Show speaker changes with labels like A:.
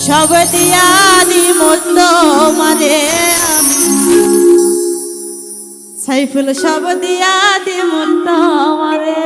A: সব দিয়া দিব তোমারে সাইফুল সব দিয়া দিব তোমারে